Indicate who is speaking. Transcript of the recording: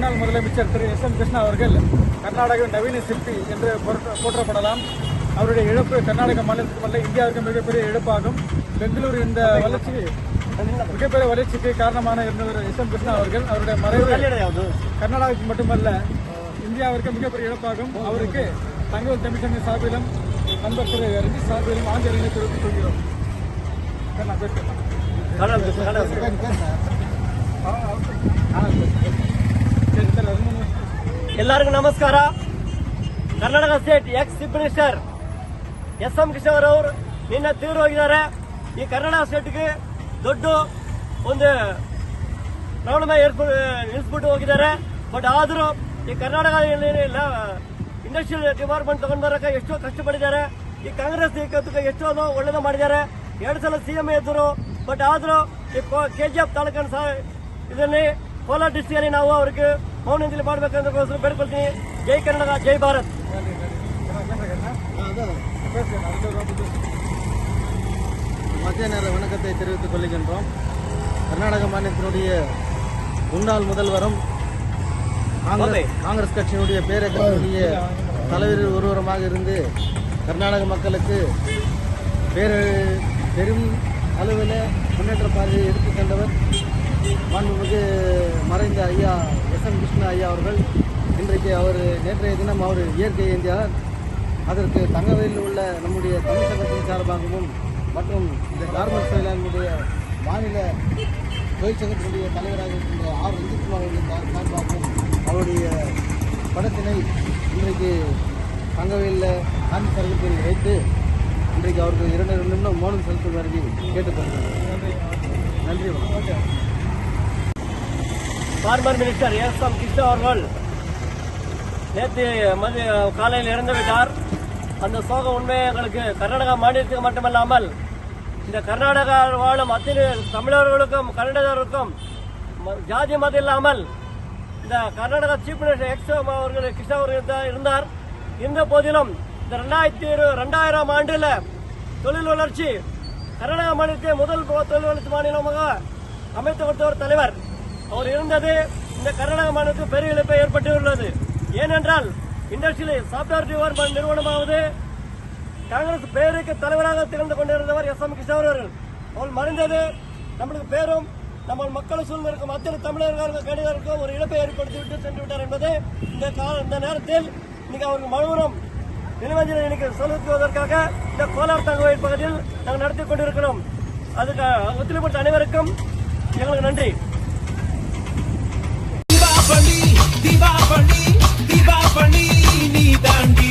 Speaker 1: முன்னாள் முதலமைச்சர் திரு S M Krishna அவர்கள் கர்நாடக நவீன சிற்பி என்று போற்றப்படலாம். அவருடைய இழப்பு கர்நாடக மாநிலத்துக்கு அல்ல இந்தியாவுக்கு மிகப்பெரிய இழப்பாகும். பெங்களூரு இந்த வளர்ச்சி மிகப்பெரிய வளர்ச்சிக்கு காரணமான இருந்தவர் எஸ் எம் கிருஷ்ணா அவர்கள். அவருடைய மறைவு கர்நாடகாவுக்கு மட்டுமல்ல இந்தியாவிற்கு மிகப்பெரிய இழப்பாகும். அவருக்கு தகவல் தமிழ்ச்சங்க சார்பிலும் நண்பர் திரு ரஞ்சித் சார்பிலும் ஆஞ்சலினை தெரிவித்துக் கொள்கிறோம்.
Speaker 2: ಎಲ್ಲರಿಗೂ ನಮಸ್ಕಾರ. Karnataka state ex chief minister S M Kishore ಅವರು ನಿನ್ನೆ ತೀವ್ರ ಹೋಗಿದ್ದಾರೆ. ಈ ಕರ್ನಾಟಕ ಸ್ಟೇಟ್ಗೆ ದೊಡ್ಡ ಒಂದು ಪ್ರಾಬ್ಲಮ್ ನಿಲ್ಲಿಸ್ಬಿಟ್ಟು ಹೋಗಿದ್ದಾರೆ. ಬಟ್ ಆದರೂ ಈ ಕರ್ನಾಟಕ ಇಂಡಸ್ಟ್ರಿಯಲ್ ಡಿಪಾರ್ಟ್ಮೆಂಟ್ ತಗೊಂಡು ಬರೋಕೆ ಎಷ್ಟೋ ಕಷ್ಟಪಟ್ಟಿದ್ದಾರೆ. ಈ ಕಾಂಗ್ರೆಸ್ ಎಷ್ಟೋ ಒಳ್ಳೇದು ಮಾಡಿದ್ದಾರೆ. ಎರಡು ಸಲ ಸಿ ಎಂ ಇದ್ದರು ಬಟ್ ಆದರೂ ಈ ಕೆ ಜಿ ಎಫ್ ತಾಲೂಕಿನ ಇದರಲ್ಲಿ ಕೋಲಾರ ಡಿಸ್ಟಿಕಲ್ಲಿ ನಾವು ಅವ್ರಿಗೆ ಮೌನಂಜಲಿ ಮಾಡ್ಬೇಕಂತ ಬೇಡ್ಕೊಳ್ತೀನಿ ಜೈ ಕನ್ನಡ ಜೈ ಭಾರತ್
Speaker 3: மத்திய நேர வணக்கத்தை தெரிவித்துக் கொள்கின்றோம் கர்நாடக மாநிலத்தினுடைய முன்னாள் முதல்வரும் காங்கிரஸ் காங்கிரஸ் கட்சியினுடைய பேரக்கட்சியினுடைய தலைவர் ஒருவருமாக இருந்து கர்நாடக மக்களுக்கு பேர பெரும் அளவில் முன்னேற்ற பாதையை எடுத்துச் சென்றவர் மாண்புமிகு மறைந்த ஐயா எஸ் எம் கிருஷ்ண ஐயா அவர்கள் இன்றைக்கு அவர் நேற்றைய தினம் அவர் இயற்கை ஏந்தியார் அதற்கு தங்கவேலில் உள்ள நம்முடைய தமிழ் சங்கத்தின் சார்பாகவும் மற்றும் இந்த கார்மெண்ட்ஸ் தொழிலாளர்களுடைய மாநில தொழிற்சங்கத்தினுடைய தலைவராக இருக்கின்ற ஆர் ரஞ்சித்குமார் அவர்களின் சார்பாகவும் அவருடைய படத்தினை இன்றைக்கு தங்கவேலில் காந்தி சர்வத்தில் வைத்து இன்றைக்கு அவருக்கு இரண்டு நிமிடம் மௌனம் செலுத்துமாறு கேட்டுக்கொள்கிறேன் நன்றி வணக்கம்.
Speaker 2: Former minister S M Krishna அவர்கள் நேற்று மதிய காலையில் இறந்து விட்டார். அந்த சோக உண்மை எங்களுக்கு கர்நாடகா மாநிலத்துக்கு மட்டுமல்லாமல் இந்த கர்நாடகா வாழும் அத்தனை தமிழர்களுக்கும் கன்னடர்களுக்கும் ம- ஜாதி மதம் இல்லாமல் இந்த கர்நாடகா சீஃப் மினிஸ்டர் எக்ஸ் அவர்கள் கிருஷ்ணா அவர்கள் தான் இருந்தார். இருந்த போதிலும் இந்த ரெண்டாயிரத்தி இரு- ரெண்டாயிரம் ஆண்டில் தொழில் வளர்ச்சி கர்நாடகா மாநிலத்தை முதல் தொழில் வளர்ச்சி மாநிலமாக அமைத்து கொடுத்த ஒரு தலைவர். அவர் இருந்தது இந்த கர்நாடக மாநிலத்துக்கு பெரிய இழப்பை ஏற்பட்டுள்ளது. ஏனென்றால் இண்டஸ்ட்ரியல் சாப்ட்வேர் டிபார்ட்மெண்ட் நிறுவனமாவது காங்கிரஸ் பேருக்கு தலைவராக திகழ்ந்து கொண்டிருந்தவர் எஸ் எம் கிஷோர் அவர்கள். அவர் மறைந்தது நம்மளுக்கு பேரும் நம்ம மக்கள் சூழ்ந்திருக்கும் அத்தனை தமிழர்களுக்கும் கணிதருக்கும் ஒரு இழப்பை ஏற்படுத்திவிட்டு சென்று விட்டார் என்பது இந்த கால இந்த நேரத்தில் இன்னைக்கு அவருக்கு மறுபுறம் நினைவஞ்சலி இன்னைக்கு செலுத்துவதற்காக இந்த கோலார் தகவல் பகுதியில் நாங்கள் நடத்தி கொண்டிருக்கிறோம். அதுக்கு ஒத்துழைப்பு அனைவருக்கும் எங்களுக்கு நன்றி.
Speaker 4: தீபாவளி தீபாவளி தீபாவளி நீ தாண்டி.